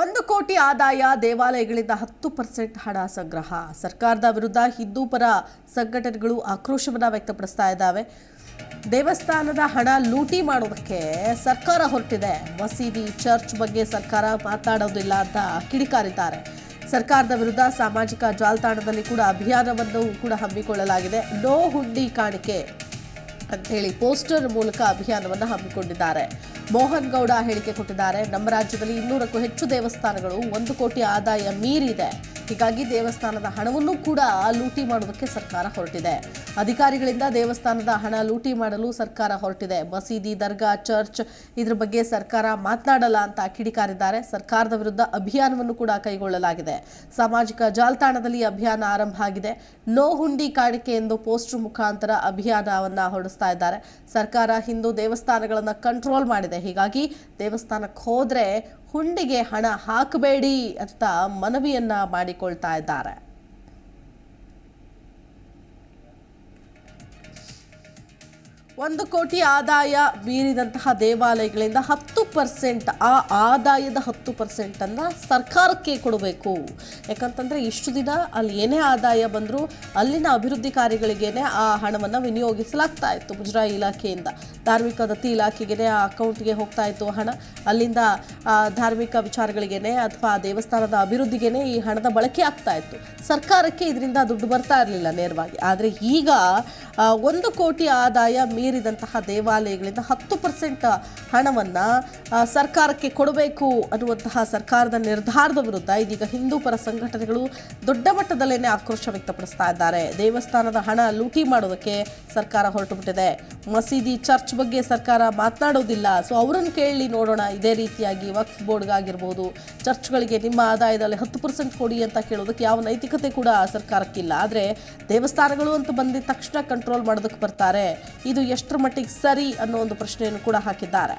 ಒಂದು ಕೋಟಿ ಆದಾಯ ದೇವಾಲಯಗಳಿಂದ ಹತ್ತು ಪರ್ಸೆಂಟ್ ಹಣ ಸಂಗ್ರಹ. ಸರ್ಕಾರದ ವಿರುದ್ಧ ಹಿಂದೂ ಪರ ಸಂಘಟನೆಗಳು ಆಕ್ರೋಶವನ್ನು ವ್ಯಕ್ತಪಡಿಸ್ತಾ ಇದ್ದಾವೆ. ದೇವಸ್ಥಾನದ ಹಣ ಲೂಟಿ ಮಾಡೋದಕ್ಕೆ ಸರ್ಕಾರ ಹೊರಟಿದೆ. ಮಸೀದಿ, ಚರ್ಚ್ ಬಗ್ಗೆ ಸರ್ಕಾರ ಮಾತಾಡೋದಿಲ್ಲ ಅಂತ ಕಿಡಿಕಾರಿದ್ದಾರೆ. ಸರ್ಕಾರದ ವಿರುದ್ಧ ಸಾಮಾಜಿಕ ಜಾಲತಾಣದಲ್ಲಿ ಕೂಡ ಅಭಿಯಾನವನ್ನು ಕೂಡ ಹಮ್ಮಿಕೊಳ್ಳಲಾಗಿದೆ. ನೋ ಹುಂಡಿ ಕಾಣಿಕೆ. ಅಂತ ಹೇಳಿ ಪೋಸ್ಟರ್ ಮೂಲಕ ಅಭಿಯಾನವನ್ನು ಹಮ್ಮಿಕೊಂಡಿದ್ದಾರೆ. ಮೋಹನ್ ಗೌಡ ಹೇಳಿಕೆ ಕೊಟ್ಟಿದ್ದಾರೆ, ನಮ್ಮ ರಾಜ್ಯದಲ್ಲಿ ಇನ್ನೂರಕ್ಕೂ ಹೆಚ್ಚು ದೇವಸ್ಥಾನಗಳು ಒಂದು ಕೋಟಿ ಆದಾಯ ಮೀರಿದೆ. ಹೀಗಾಗಿ ದೇವಸ್ಥಾನದ ಹಣವನ್ನು ಕೂಡ ಲೂಟಿ ಮಾಡುವುದಕ್ಕೆ ಸರ್ಕಾರ ಹೊರಟಿದೆ. ಅಧಿಕಾರಿಗಳಿಂದ ದೇವಸ್ಥಾನದ ಹಣ ಲೂಟಿ ಮಾಡಲು ಸರ್ಕಾರ ಹೊರಟಿದೆ. ಮಸೀದಿ, ದರ್ಗಾ, ಚರ್ಚ್ ಇದ್ರ ಬಗ್ಗೆ ಸರ್ಕಾರ ಮಾತನಾಡಲ್ಲ ಅಂತ ಕಿಡಿಕಾರಿದ್ದಾರೆ. ಸರ್ಕಾರದ ವಿರುದ್ಧ ಅಭಿಯಾನವನ್ನು ಕೂಡ ಕೈಗೊಳ್ಳಲಾಗಿದೆ. ಸಾಮಾಜಿಕ ಜಾಲತಾಣದಲ್ಲಿ ಅಭಿಯಾನ ಆರಂಭ ಆಗಿದೆ. ನೋ ಹುಂಡಿ ಕಾಣಿಕೆ ಎಂದು ಪೋಸ್ಟರ್ ಮುಖಾಂತರ ಅಭಿಯಾನವನ್ನ ಹೊರಡಿಸ್ತಾ ಇದ್ದಾರೆ. ಸರ್ಕಾರ ಹಿಂದೂ ದೇವಸ್ಥಾನಗಳನ್ನು ಕಂಟ್ರೋಲ್ ಮಾಡಿದೆ. ಹೀಗಾಗಿ ದೇವಸ್ಥಾನಕ್ಕೆ ಹೋದ್ರೆ ಹುಂಡಿಗೆ ಹಣ ಹಾಕಬೇಡಿ ಅಂತ ಮನವಿಯನ್ನ ಮಾಡಿಕೊಳ್ತಾ ಇದ್ದಾರೆ. ಒಂದು ಕೋಟಿ ಆದಾಯ ಮೀರಿದಂತಹ ದೇವಾಲಯಗಳಿಂದ ಹತ್ತು ಪರ್ಸೆಂಟ್, ಆ ಆದಾಯದ ಹತ್ತು ಪರ್ಸೆಂಟನ್ನು ಸರ್ಕಾರಕ್ಕೆ ಕೊಡಬೇಕು. ಯಾಕಂತಂದರೆ ಇಷ್ಟು ದಿನ ಅಲ್ಲಿ ಏನೇ ಆದಾಯ ಬಂದರೂ ಅಲ್ಲಿನ ಅಭಿವೃದ್ಧಿ ಕಾರ್ಯಗಳಿಗೇನೆ ಆ ಹಣವನ್ನು ವಿನಿಯೋಗಿಸಲಾಗ್ತಾ ಇತ್ತು ಮುಜರಾಯಿ ಇಲಾಖೆಯಿಂದ. ಧಾರ್ಮಿಕ ದತ್ತಿ ಇಲಾಖೆಗೆ ಆ ಅಕೌಂಟ್ಗೆ ಹೋಗ್ತಾ ಇತ್ತು ಹಣ. ಅಲ್ಲಿಂದ ಧಾರ್ಮಿಕ ವಿಚಾರಗಳಿಗೇನೆ ಅಥವಾ ದೇವಸ್ಥಾನದ ಅಭಿವೃದ್ಧಿಗೇನೆ ಈ ಹಣದ ಬಳಕೆ ಆಗ್ತಾ ಇತ್ತು. ಸರ್ಕಾರಕ್ಕೆ ಇದರಿಂದ ದುಡ್ಡು ಬರ್ತಾ ಇರಲಿಲ್ಲ ನೇರವಾಗಿ. ಆದರೆ ಈಗ ಒಂದು ಕೋಟಿ ಆದಾಯ ಮೀರಿದಂತಹ ದೇವಾಲಯಗಳಿಂದ ಹತ್ತು ಪರ್ಸೆಂಟ್ ಹಣವನ್ನು ಸರ್ಕಾರಕ್ಕೆ ಕೊಡಬೇಕು ಅನ್ನುವಂತಹ ಸರ್ಕಾರದ ನಿರ್ಧಾರದ ವಿರುದ್ಧ ಇದೀಗ ಹಿಂದೂ ಪರ ಸಂಘಟನೆಗಳು ದೊಡ್ಡ ಮಟ್ಟದಲ್ಲೇ ಆಕ್ರೋಶ ವ್ಯಕ್ತಪಡಿಸ್ತಾ ಇದ್ದಾರೆ. ದೇವಸ್ಥಾನದ ಹಣ ಲೂಟಿ ಮಾಡೋದಕ್ಕೆ ಸರ್ಕಾರ ಹೊರಟು ಬಿಟ್ಟಿದೆ ಮಸೀದಿ ಚರ್ಚ್ ಬಗ್ಗೆ ಸರ್ಕಾರ ಮಾತನಾಡೋದಿಲ್ಲ. ಸೊ ಅವರನ್ನು ಕೇಳಿ ನೋಡೋಣ. ಇದೇ ರೀತಿಯಾಗಿ ವಕ್ಫ್ ಬೋರ್ಡ್ಗಾಗಿರ್ಬೋದು. ಚರ್ಚ್ಗಳಿಗೆ ನಿಮ್ಮ ಆದಾಯದಲ್ಲಿ ಹತ್ತು ಪರ್ಸೆಂಟ್ ಕೊಡಿ ಅಂತ ಕೇಳೋದಕ್ಕೆ ಯಾವ ನೈತಿಕತೆ ಕೂಡ ಸರ್ಕಾರಕ್ಕಿಲ್ಲ. ಆದರೆ ದೇವಸ್ಥಾನಗಳು ಅಂತ ಬಂದಿದ ತಕ್ಷಣ ಕಂಟ್ರೋಲ್ ಮಾಡೋದಕ್ಕೆ ಬರ್ತಾರೆ. ಇದು ಎಷ್ಟರ ಮಟ್ಟಿಗೆ ಸರಿ ಅನ್ನೋ ಒಂದು ಪ್ರಶ್ನೆಯನ್ನು ಕೂಡ ಹಾಕಿದ್ದಾರೆ.